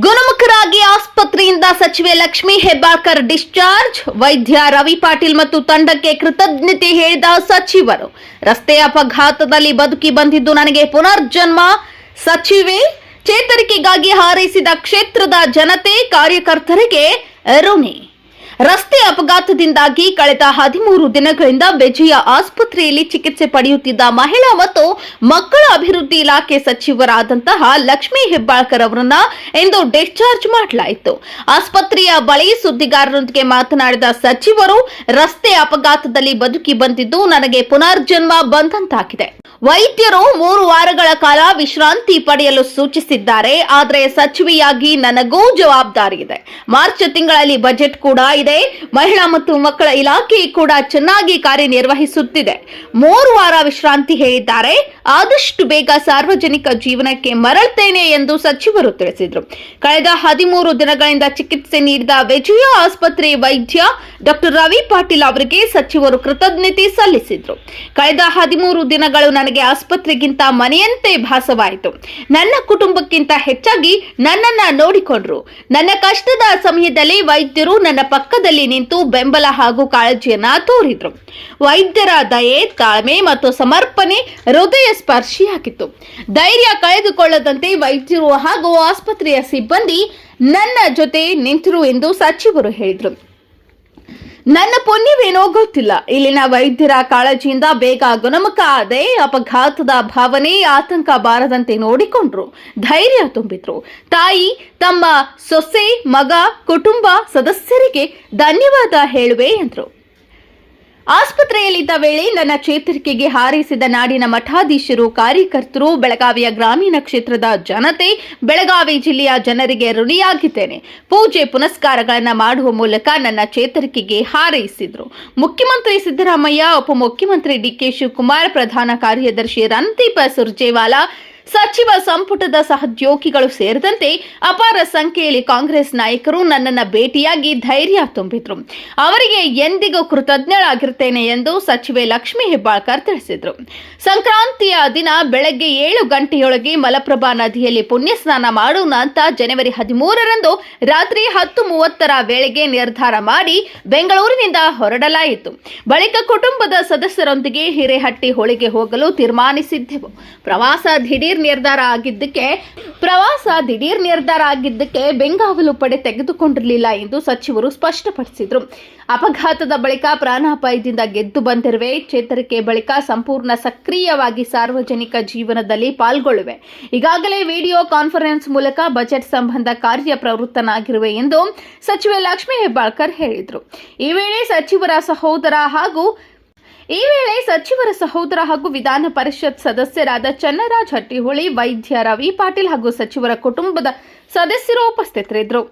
ಗುಣಮುಖರಾಗಿ ಆಸ್ಪತ್ರೆಯಿಂದ ಸಚಿವೆ ಲಕ್ಷ್ಮೀ ಹೆಬ್ಬಾಳ್ಕರ್ ಡಿಸ್ಚಾರ್ಜ್. ವೈದ್ಯ ರವಿ ಪಾಟೀಲ್ ಮತ್ತು ತಂಡಕ್ಕೆ ಕೃತಜ್ಞತೆ ಹೇಳಿದ ಸಚಿವರು ರಸ್ತೆ ಅಪಘಾತದಲ್ಲಿ ಬದುಕಿ ಬಂದಿದ್ದು ನನಗೆ ಪುನರ್ಜನ್ಮ. ಸಚಿವೆ ಚೇತರಿಕೆಗಾಗಿ ಹಾರೈಸಿದ ಕ್ಷೇತ್ರದ ಜನತೆ ಕಾರ್ಯಕರ್ತರಿಗೆ ಋಣಿ. ರಸ್ತೆ ಅಪಘಾತದಿಂದಾಗಿ ಕಳೆದ ಹದಿಮೂರು ದಿನಗಳಿಂದ ಬೆಜಿಯ ಆಸ್ಪತ್ರೆಯಲ್ಲಿ ಚಿಕಿತ್ಸೆ ಪಡೆಯುತ್ತಿದ್ದ ಮಹಿಳಾ ಮತ್ತು ಮಕ್ಕಳ ಅಭಿವೃದ್ಧಿ ಇಲಾಖೆ ಸಚಿವರಾದಂತಹ ಲಕ್ಷ್ಮೀ ಹೆಬ್ಬಾಳ್ಕರ್ ಅವರನ್ನ ಇಂದು ಡಿಸ್ಚಾರ್ಜ್ ಮಾಡಲಾಯಿತು. ಆಸ್ಪತ್ರೆಯ ಬಳಿ ಸುದ್ದಿಗಾರರೊಂದಿಗೆ ಮಾತನಾಡಿದ ಸಚಿವರು, ರಸ್ತೆ ಅಪಘಾತದಲ್ಲಿ ಬದುಕಿ ಬಂದಿದ್ದು ನನಗೆ ಪುನರ್ಜನ್ಮ ಬಂದಂತಾಗಿದೆ. ವೈದ್ಯರು ಮೂರು ವಾರಗಳ ಕಾಲ ವಿಶ್ರಾಂತಿ ಪಡೆಯಲು ಸೂಚಿಸಿದ್ದಾರೆ, ಆದರೆ ಸಚಿವೆಯಾಗಿ ನನಗೂ ಜವಾಬ್ದಾರಿ ಇದೆ ಮಾರ್ಚ್ ತಿಂಗಳಲ್ಲಿ ಬಜೆಟ್ ಕೂಡ ಇದೆ. ಮಹಿಳಾ ಮತ್ತು ಮಕ್ಕಳ ಇಲಾಖೆ ಕೂಡ ಚೆನ್ನಾಗಿ ಕಾರ್ಯನಿರ್ವಹಿಸುತ್ತಿದೆ. ಮೂರು ವಾರ ವಿಶ್ರಾಂತಿ ಹೇಳಿದ್ದಾರೆ. ಆದಷ್ಟು ಬೇಗ ಸಾರ್ವಜನಿಕ ಜೀವನಕ್ಕೆ ಮರಳ್ತೇನೆ ಎಂದು ಸಚಿವರು ತಿಳಿಸಿದರು. ಕಳೆದ ಹದಿಮೂರು ದಿನಗಳಿಂದ ಚಿಕಿತ್ಸೆ ನೀಡಿದ ವಿಜಯ ಆಸ್ಪತ್ರೆ ವೈದ್ಯ ಡಾಕ್ಟರ್ ರವಿ ಪಾಟೀಲ್ ಅವರಿಗೆ ಸಚಿವರು ಕೃತಜ್ಞತೆ ಸಲ್ಲಿಸಿದ್ರು. ಕಳೆದ ಹದಿಮೂರು ದಿನಗಳು ನನಗೆ ಆಸ್ಪತ್ರೆಗಿಂತ ಮನೆಯಂತೆ ಭಾಸವಾಯಿತು. ನನ್ನ ಕುಟುಂಬಕ್ಕಿಂತ ಹೆಚ್ಚಾಗಿ ನನ್ನನ್ನ ನೋಡಿಕೊಂಡ್ರು. ನನ್ನ ಕಷ್ಟದ ಸಮಯದಲ್ಲಿ ವೈದ್ಯರು ನನ್ನ ಪಕ್ಕದಲ್ಲಿ ನಿಂತು ಬೆಂಬಲ ಹಾಗೂ ಕಾಳಜಿಯನ್ನ ತೋರಿದ್ರು. ವೈದ್ಯರ ದಯೆ, ತಾಳ್ಮೆ ಮತ್ತು ಸಮರ್ಪಣೆ ಹೃದಯ ಸ್ಪರ್ಶಿಯಾಗಿತ್ತು ಧೈರ್ಯ ಕಳೆದುಕೊಳ್ಳದಂತೆ ವೈದ್ಯರು ಹಾಗೂ ಆಸ್ಪತ್ರೆಯ ಸಿಬ್ಬಂದಿ ನನ್ನ ಜೊತೆ ನಿಂತರು ಎಂದು ಸಚಿವರು ಹೇಳಿದರು. ನನ್ನ ಪುಣ್ಯವೇನೋ ಗೊತ್ತಿಲ್ಲ. ಇಲ್ಲಿನ ವೈದ್ಯರ ಕಾಳಜಿಯಿಂದ ಬೇಗ ಗುಣಮುಖ ಆದೆ ಅಪಘಾತದ ಭಾವನೆ ಆತಂಕ ಬಾರದಂತೆ ನೋಡಿಕೊಂಡ್ರು. ಧೈರ್ಯ ತುಂಬಿದ್ರು. ತಾಯಿ, ತಮ್ಮ ಸೊಸೆ, ಮಗ, ಕುಟುಂಬ ಸದಸ್ಯರಿಗೆ ಧನ್ಯವಾದ ಹೇಳುವೆ ಎಂದರು. ಆಸ್ಪತ್ರೆಯಲ್ಲಿದ್ದ ವೇಳೆ ನನ್ನ ಚೇತರಿಕೆಗೆ ಹಾರೈಸಿದ ನಾಡಿನ ಮಠಾಧೀಶರು, ಕಾರ್ಯಕರ್ತರು, ಬೆಳಗಾವಿಯ ಗ್ರಾಮೀಣ ಕ್ಷೇತ್ರದ ಜನತೆ, ಬೆಳಗಾವಿ ಜಿಲ್ಲೆಯ ಜನರಿಗೆ ಋಣಿಯಾಗಿದ್ದೇನೆ. ಪೂಜೆ ಪುನಸ್ಕಾರಗಳನ್ನು ಮಾಡುವ ಮೂಲಕ ನನ್ನ ಚೇತರಿಕೆಗೆ ಹಾರೈಸಿದ್ರು. ಮುಖ್ಯಮಂತ್ರಿ ಸಿದ್ದರಾಮಯ್ಯ, ಉಪಮುಖ್ಯಮಂತ್ರಿ ಡಿಕೆ ಶಿವಕುಮಾರ್, ಪ್ರಧಾನ ಕಾರ್ಯದರ್ಶಿ ರಣದೀಪ ಸುರ್ಜೇವಾಲಾ ಸಚಿವ ಸಂಪುಟದ ಸಹದ್ಯೋಗಿಗಳು ಸೇರಿದಂತೆ ಅಪಾರ ಸಂಖ್ಯೆಯಲ್ಲಿ ಕಾಂಗ್ರೆಸ್ ನಾಯಕರು ನನ್ನನ್ನ ಭೇಟಿಯಾಗಿ ಧೈರ್ಯ ತುಂಬಿದ್ರು. ಅವರಿಗೆ ಎಂದಿಗೂ ಕೃತಜ್ಞಳಾಗಿರ್ತೇನೆ ಎಂದು ಸಚಿವೆ ಲಕ್ಷ್ಮೀ ಹೆಬ್ಬಾಳ್ಕರ್ ತಿಳಿಸಿದರು. ಸಂಕ್ರಾಂತಿಯ ದಿನ ಬೆಳಗ್ಗೆ ಏಳು ಗಂಟೆಯೊಳಗೆ ಮಲಪ್ರಭಾ ನದಿಯಲ್ಲಿ ಪುಣ್ಯ ಸ್ನಾನ ಮಾಡೋಣ ಅಂತ ಜನವರಿ ಹದಿಮೂರರಂದು ರಾತ್ರಿ ಹತ್ತು ಮೂವತ್ತರ ವೇಳೆಗೆ ನಿರ್ಧಾರ ಮಾಡಿ ಬೆಂಗಳೂರಿನಿಂದ ಹೊರಡಲಾಯಿತು. ಬಳಿಕ ಕುಟುಂಬದ ಸದಸ್ಯರೊಂದಿಗೆ ಹಿರೇಹಟ್ಟಿ ಹೊಳಿಗೆ ಹೋಗಲು ತೀರ್ಮಾನಿಸಿದ್ದೆವು. ಪ್ರವಾಸ ದಿಢೀರ್ ನಿರ್ಧಾರ ಆಗಿದ್ದಕ್ಕೆ, ಪ್ರವಾಸ ದಿಢೀರ್ ನಿರ್ಧಾರ ಆಗಿದ್ದಕ್ಕೆ ಬೆಂಗಾವಲು ಪಡೆ ತೆಗೆದುಕೊಂಡಿರಲಿಲ್ಲ ಎಂದು ಸಚಿವರು ಸ್ಪಷ್ಟಪಡಿಸಿದರು. ಅಪಘಾತದ ಬಳಿಕ ಪ್ರಾಣಾಪಾಯದಿಂದ ಗೆದ್ದು ಬಂದಿರುವೆ, ಚೇತರಿಕೆ ಬಳಿಕ ಸಂಪೂರ್ಣ ಸಕ್ರಿಯವಾಗಿ ಸಾರ್ವಜನಿಕ ಜೀವನದಲ್ಲಿ ಪಾಲ್ಗೊಳ್ಳುವೆ. ಈಗಾಗಲೇ ವಿಡಿಯೋ ಕಾನ್ಫರೆನ್ಸ್ ಮೂಲಕ ಬಜೆಟ್ ಸಂಬಂಧ ಕಾರ್ಯ ಪ್ರವೃತ್ತನಾಗಿರುವೆ ಎಂದು ಸಚಿವೆ ಲಕ್ಷ್ಮೀ ಹೆಬ್ಬಾಳ್ಕರ್ ಹೇಳಿದರು. ಈ ವೇಳೆ ಸಚಿವರ ಸಹೋದರ ಹಾಗೂ ಈ ವೇಳೆ ಸಚಿವರ ಸಹೋದರ ಹಾಗೂ ವಿಧಾನ ಪರಿಷತ್ ಸದಸ್ಯರಾದ ಚನ್ನರಾಜ್ ಹಟ್ಟಿಹೊಳಿ, ವೈದ್ಯ ರವಿ ಪಾಟೀಲ್ ಹಾಗೂ ಸಚಿವರ ಕುಟುಂಬದ ಸದಸ್ಯರು ಉಪಸ್ಥಿತರಿದ್ದರು.